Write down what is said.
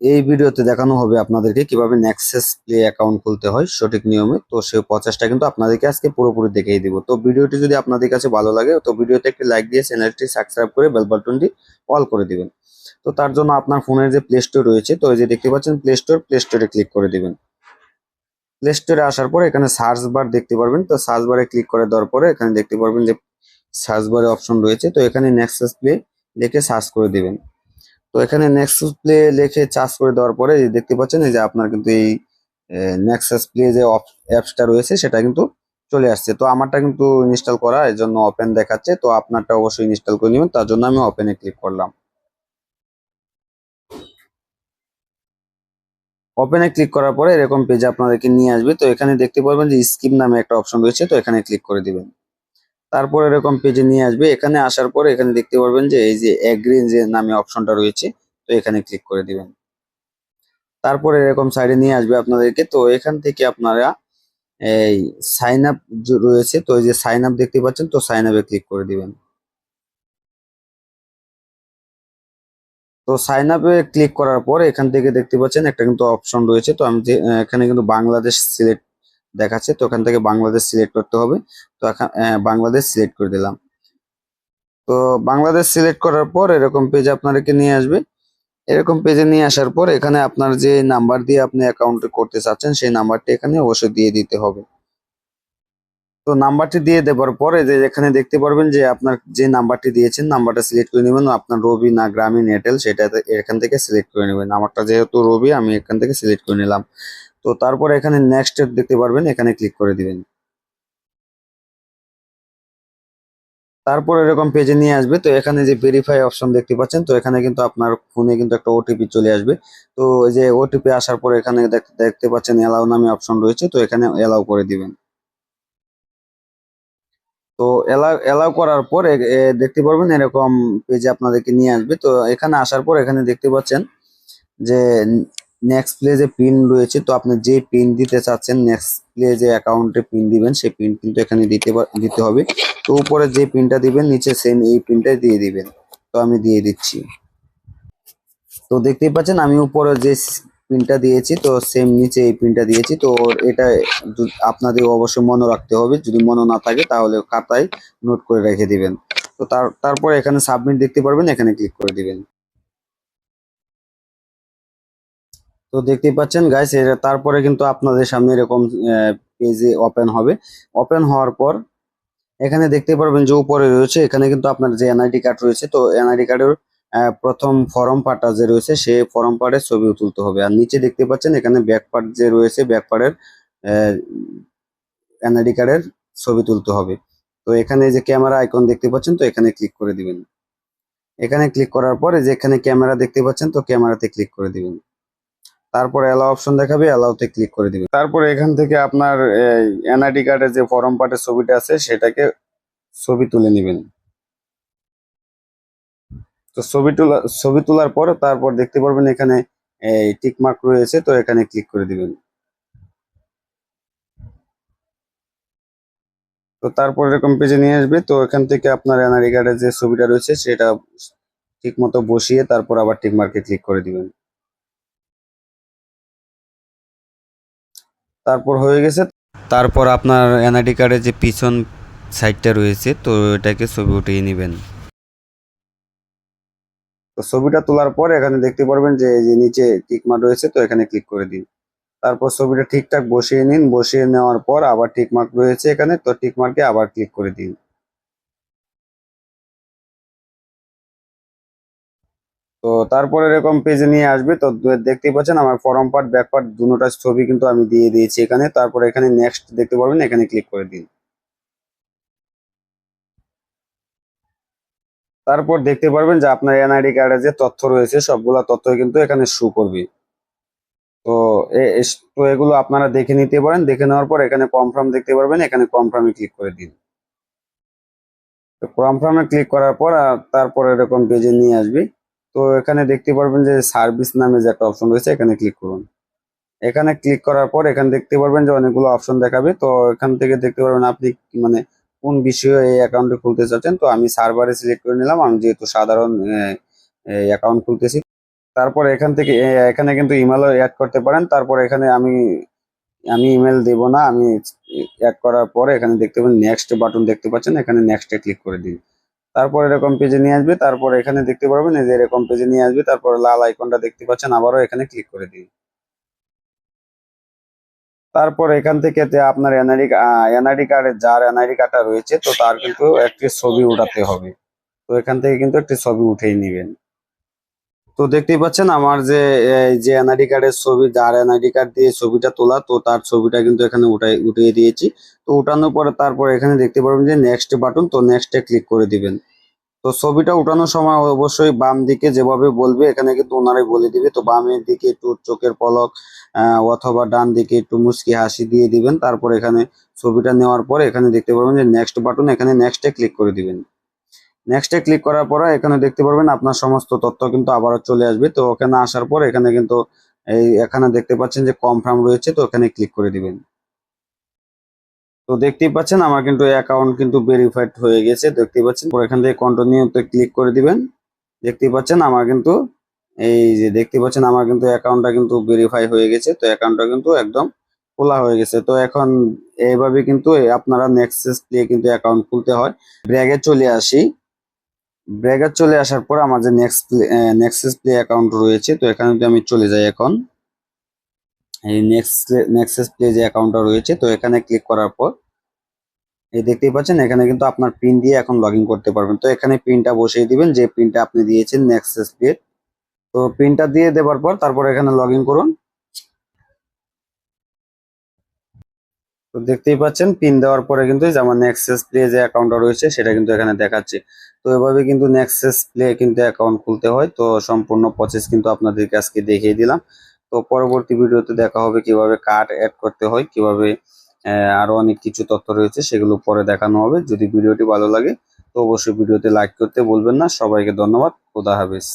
এই ভিডিওতে দেখানো হবে আপনাদেরকে কীভাবে নেক্সাস প্লে অ্যাকাউন্ট খুলতে হয় সঠিক নিয়মে। তো সেই প্রসেসটা কিন্তু আপনাদেরকে আজকে পুরোপুরি দেখিয়ে দিব। তো ভিডিওটি যদি আপনাদের কাছে ভালো লাগে, তো ভিডিওতে একটি লাইক দিয়ে চ্যানেলটি সাবস্ক্রাইব করে বেল বাটনটি অল করে দিবেন। তো তার জন্য আপনার ফোনের যে প্লে স্টোর রয়েছে, তো এই যে দেখতে পাচ্ছেন প্লে স্টোর প্লে স্টোরে ক্লিক করে দিবেন। প্লে স্টোরে আসার পর এখানে সার্চ বার দেখতে পারবেন। তো সার্চ বারে ক্লিক করে দেওয়ার পরে এখানে দেখতে পারবেন যে সার্চ বারে অপশন রয়েছে। তো এখানে নেক্সাস প্লে লিখে সার্চ করে দিবেন। তো এখানে নেক্সাস প্লে লিখে চার্জ করে দেওয়ার পরে দেখতে পাচ্ছেন যে আপনার কিন্তু এই নেক্সাস প্লে যে অ্যাপসটা রয়েছে সেটা কিন্তু চলে আসছে। তো আমারটা কিন্তু ইনস্টল করা এর জন্য ওপেন দেখাচ্ছে। তো আপনারটা অবশ্যই ইনস্টল করে নেবেন, তার জন্য আমি ওপেনে ক্লিক করলাম। ওপেনে ক্লিক করার পরে এরকম পেজে আপনাদেরকে নিয়ে আসবে। তো এখানে দেখতে পারবেন যে স্কিপ নামে একটা অপশন রয়েছে, তো এখানে ক্লিক করে দিবেন। তারপর এরকম পেজে নিয়ে আসবে। এখানে আসার পর এখানে দেখতে পারবেন যে, এই যে এগ্রি যে নামে অপশনটা রয়েছে, তো এখানে ক্লিক করে দিবেন। তারপরে এরকম সাইডে নিয়ে আসবে আপনাদেরকে। তো এখান থেকে আপনারা এই সাইন আপ রয়েছে, তো এই যে সাইন আপ দেখতে পাচ্ছেন, তো সাইন আপে ক্লিক করে দিবেন। তো সাইন আপে ক্লিক করার পর এখান থেকে দেখতে পাচ্ছেন একটা কিন্তু অপশন রয়েছে। তো আমি এখানে কিন্তু বাংলাদেশ সিলেক্ট দেখাচ্ছে, তো ওখান থেকে বাংলাদেশ সিলেক্ট করতে হবে। তো এখন বাংলাদেশ সিলেক্ট করে দিলাম। তো বাংলাদেশ সিলেক্ট করার পর এরকম পেজে আপনাদেরকে নিয়ে আসবে। এরকম পেজে নিয়ে আসার পর এখানে আপনার যে নাম্বার দিয়ে আপনি অ্যাকাউন্টে করতে চাচ্ছেন, সেই নাম্বারটি এখানে অবশ্যই দিয়ে দিতে হবে। তো নাম্বারটি দিয়ে দেওয়ার পরে যে এখানে দেখতে পারবেন যে আপনার যে নাম্বারটি দিয়েছেন নাম্বারটা সিলেক্ট করে নেবেন। আপনার রবি না গ্রামীণ এয়ারটেল, সেটা এখান থেকে সিলেক্ট করে নেবেন। আমারটা যেহেতু রবি, আমি এখান থেকে সিলেক্ট করে নিলাম। তো তারপরে এখানে নেক্সট স্টেপ দেখতে পারবেন, এখানে ক্লিক করে দিবেন। তারপর এরকম পেজে নিয়ে আসবে, তো এখানে যে ভেরিফাই অপশন দেখতে পাচ্ছেন, তো এখানে কিন্তু আপনার ফোনে কিন্তু একটা ওটিপি চলে আসবে। তো যে ওটিপি আসার পর এখানে দেখ- দেখতে পাচ্ছেন এলাও নামে অপশন রয়েছে, তো এখানে এলাও করে দিবেন। তো এলাও এলাও করার পর দেখতে পারবেন এরকম পেজে আপনাদেরকে নিয়ে আসবে। তো এখানে আসার পর এখানে দেখতে পাচ্ছেন যে নেক্সট প্লে যে পিন রয়েছে, তো আপনি যে পিন দিতে চাচ্ছেন নেক্সট প্লে যে অ্যাকাউন্টে পিন দিবেন, সেই পিন কিন্তু এখানে দিতে দিতে হবে। তো উপরে যে পিনটা দিবেন, নিচে সেম এই পিনটাই দিয়ে দিবেন। তো আমি দিয়ে দিচ্ছি। তো দেখতেই পাচ্ছেন, আমি উপরে যে পিনটা দিয়েছি, তো সেম নিচে এই পিনটা দিয়েছি। তো এটা আপনাদের অবশ্যই মনে রাখতে হবে, যদি মনে না থাকে, তাহলে খাতায় নোট করে রেখে দিবেন। তো তার, তারপর এখানে সাবমিট দেখতে পারবেন, এখানে ক্লিক করে দিবেন। তো দেখতেই পাচ্ছেন গাইস তারপরে কিন্তু আপনাদের সামনে এরকম পেজে ওপেন হবে। ওপেন হওয়ার পর এখানে দেখতে পারবেন যে উপরে রয়েছে, এখানে কিন্তু আপনার যে এনআইডি কার্ড রয়েছে, তো এনআইডি কার্ডের প্রথম ফর্ম পার্টটা যে রয়েছে সেই ফর্ম পার্টের ছবি তুলতে হবে। আর নিচে দেখতে পাচ্ছেন, এখানে ব্যাক পার্ট যে রয়েছে ব্যাক পার্টের এনআইডি কার্ডের ছবি তুলতে হবে। তো এখানে যে ক্যামেরা আইকন দেখতে পাচ্ছেন, তো এখানে ক্লিক করে দিবেন। এখানে ক্লিক করার পরে যে এখানে ক্যামেরা দেখতে পাচ্ছেন, তো ক্যামেরাতে ক্লিক করে দিবেন। তারপর অ্যালাউ অপশন দেখাবে অ্যালাউতে ক্লিক করে দিবেন তারপরে এখান থেকে আপনার এনআইডি কার্ডের যে ফর্ম পার্টের ছবিটা আছে, সেটাকে ছবি তুলে নেবেন। তো ছবি তোলা, ছবি তোলার পর তারপর দেখতে পারবেন এখানে, এই টিক মার্ক রয়েছে, তো এখানে ক্লিক করে দিবেন। তো তারপর এরকম পেজে নিয়ে আসবে, তো এখান থেকে আপনার এনআইডি কার্ডের যে ছবিটা রয়েছে, সেটা ঠিক মতো বসিয়ে তারপর আবার টিক মার্কে ক্লিক করে দিবেন। তারপর হয়ে গেছে। তারপর আপনার এনআইডি কার্ডের যে পিছন সাইডটা রয়েছে, তো এটাকে ছবি উঠিয়ে নেবেন। তো ছবিটা তোলার পর এখানে দেখতে পারবেন যে এই যে নিচে টিকমার্ক রয়েছে, তো এখানে ক্লিক করে দিন। তারপর ছবিটা ঠিকঠাক বসিয়ে নিন। বসিয়ে নেওয়ার পর আবার টিকমার্ক রয়েছে এখানে, তো টিকমার্কে আবার ক্লিক করে দিন। তো তারপর এরকম পেজে নিয়ে আসবে, তো দে- দেখতেই পাচ্ছেন আমার ফরম পার্ট ব্যাক পার্ট দুটা ছবি কিন্তু আমি দিয়ে দিয়েছি এখানে। তারপর এখানে নেক্সট দেখতে পারবেন, এখানে ক্লিক করে দিন। তারপর দেখতে পারবেন যে আপনার এনআইডি কার্ডে যে তথ্য রয়েছে, সবগুলা তথ্য কিন্তু এখানে শো করবে। তো তো এগুলো আপনারা দেখে নিতে পারেন। দেখে নেওয়ার পর এখানে কনফার্ম দেখতে পারবেন, এখানে কনফার্মে ক্লিক করে দিন। তো কনফার্মে ক্লিক করার পর তারপর এরকম পেজে নিয়ে আসবে। তো এখানে দেখতে পারবেন যে সার্ভিস নামে যে একটা অপশন রয়েছে, এখানে ক্লিক করুন। এখানে ক্লিক করার পর এখানে দেখতে পারবেন যে অনেকগুলো অপশন দেখাবে। তো এখান থেকে দেখতে পারবেন আপনি মানে কোন বিষয়ে এই অ্যাকাউন্টে খুলতে চাচ্ছেন। তো আমি সার্ভারে সিলেক্ট করে নিলাম। আমি যেহেতু সাধারণ অ্যাকাউন্ট খুলতেছি। তারপর এখান থেকে এখানে কিন্তু ইমেলও অ্যাড করতে পারেন। তারপর এখানে আমি আমি ইমেল দেব না। আমি অ্যাড করার পরে এখানে দেখতে পাবেন নেক্সট বাটন দেখতে পাচ্ছেন। এখানে নেক্সটে ক্লিক করে দিন। তারপর এরকম পেজে নিয়ে আসবে, তারপর এখানে দেখতে পারবেন, এই যে এরকম পেজে নিয়ে আসবে, তারপর লাল আইকনটা দেখতে পাচ্ছেন, আবারও এখানে ক্লিক করে দিন। তারপর এখান থেকে আপনার এনআইডি এনআইডি কার্ডে যার এনআইডি কার্ডটা রয়েছে, তো তার কিন্তু একটি ছবি উঠাতে হবে। তো এখান থেকে কিন্তু একটি ছবি উঠেই নেবেন। তো দেখতেই পাচ্ছেন আমার যে যে এনআইডি কার্ডের ছবি, যার এনআইডি কার্ড দিয়ে ছবিটা তোলা, তো তার ছবিটা কিন্তু এখানে উঠাই, উঠিয়ে দিয়েছি। তো উঠানোর পরে তারপর এখানে দেখতে পারবেন যে নেক্সট বাটন তো নেক্সটে ক্লিক করে দিবেন। তো ছবিটা উঠানোর সময় অবশ্যই বাম দিকে যেভাবে বলবে, এখানে কিন্তু ওনারাই বলে দিবে। তো বামের দিকে একটু চোখের পলক অথবা ডান দিকে একটু মুচকি হাসি দিয়ে দিবেন। তারপর এখানে ছবিটা নেওয়ার পরে এখানে দেখতে পারবেন যে নেক্সট বাটন এখানে নেক্সটে ক্লিক করে দিবেন। নেক্সটে ক্লিক করার পরে এখানে দেখতে পারবেন আপনার সমস্ত তথ্য কিন্তু আবারও চলে আসবে। তো ওখানে আসার পর এখানে কিন্তু এই এখানে দেখতে পাচ্ছেন যে কনফার্ম রয়েছে, তো এখানে ক্লিক করে দিবেন। তো দেখতেই পাচ্ছেন আমার কিন্তু অ্যাকাউন্ট কিন্তু ভেরিফাইড হয়ে গেছে, দেখতেই পাচ্ছেন। এখান থেকে কন্টিনিউতে ক্লিক করে দিবেন। দেখতেই পাচ্ছেন আমার কিন্তু এই যে দেখতে পাচ্ছেন আমার কিন্তু অ্যাকাউন্টটা কিন্তু ভেরিফাই হয়ে গেছে, তো অ্যাকাউন্টটা কিন্তু একদম খোলা হয়ে গেছে। তো এখন এইভাবে কিন্তু আপনারা নেক্সেস দিয়ে কিন্তু অ্যাকাউন্ট খুলতে হয়। ব্র্যাগে চলে আসি। ব্র্যাগে চলে আসার পর আমার যে নেক্সট নেক্সেস প্লে অ্যাকাউন্ট রয়েছে, তো এখানে যদি আমি চলে যাই এখন, এই নেক্সট নেক্সেস প্লে যে অ্যাকাউন্টটা রয়েছে, তো এখানে ক্লিক করার পর, এই দেখতেই পাচ্ছেন, এখানে কিন্তু আপনার পিন দিয়ে এখন লগ করতে পারবেন। তো এখানে পিনটা বসিয়ে দিবেন, যে পিনটা আপনি দিয়েছেন নেক্সেস প্লে তো পিনটা দিয়ে দেওয়ার পর, তারপর এখানে লগ করুন। তো দেখতেই পাচ্ছেন পিন দেওয়ার পরে কিন্তু যে আমার নেক্সেস প্লে যে অ্যাকাউন্টটা রয়েছে, সেটা কিন্তু এখানে দেখাচ্ছে। তো এভাবে কিন্তু নেক্সেস প্লে কিন্তু অ্যাকাউন্ট খুলতে হয়। তো সম্পূর্ণ প্রসেস কিন্তু আপনাদেরকে আজকে দেখিয়ে দিলাম। তো পরবর্তী ভিডিওতে দেখা হবে কীভাবে কার্ড অ্যাড করতে হয়, কীভাবে আরও আরও অনেক কিছু তথ্য রয়েছে সেগুলো পরে দেখানো হবে। যদি ভিডিওটি ভালো লাগে, তো অবশ্যই ভিডিওতে লাইক করতে বলবেন না। সবাইকে ধন্যবাদ। খোদা হাফেজ।